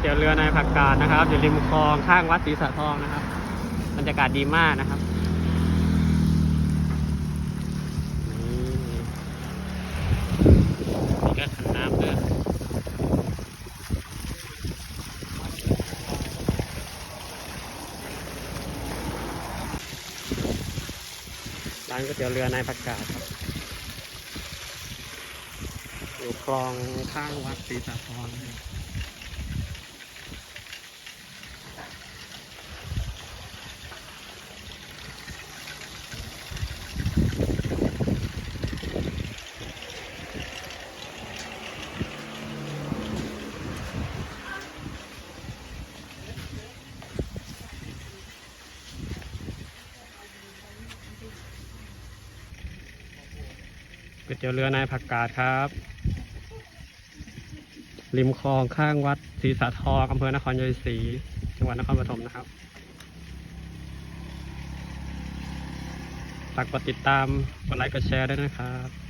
เตี๋ยวเรือในผักกาดนะครับ อยู่ริมคลองข้างวัดศรีสะทองนะครับบรรยากาศดีมากนะครับนี่ก็ขันน้ำด้วยร้านก๋วยเตี๋ยวเรือนายผักกาดครับอยู่คลองข้างวัดศรีสะทองนะครับ ก๋วยเตี๋ยวเรือนายผักกาดครับ ริมคลองข้างวัดศรีสาทองอำเภอนครชัยศรีจังหวัดนครปฐมนะครับฝากกดติดตามกดไลค์กดแชร์ด้วยนะครับ